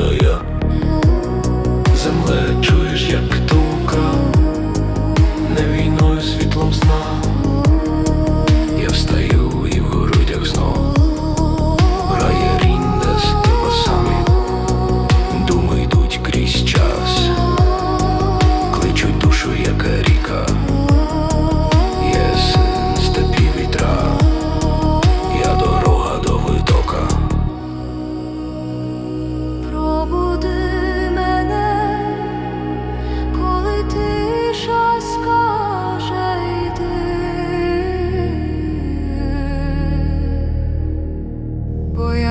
падає, земле чуєш, як тука, не війною світлом сна. Я встаю і в грудях знов. Грає ріндес басами, думи йдуть крізь час, кличуть душу, яка ріка.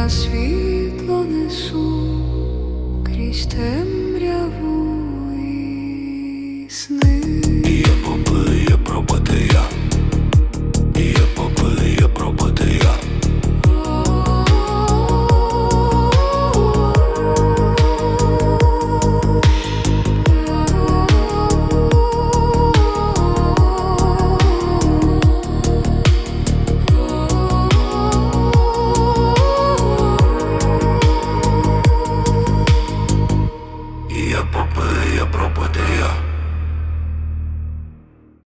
світло несу крізь темряву і сни. Я попа, я про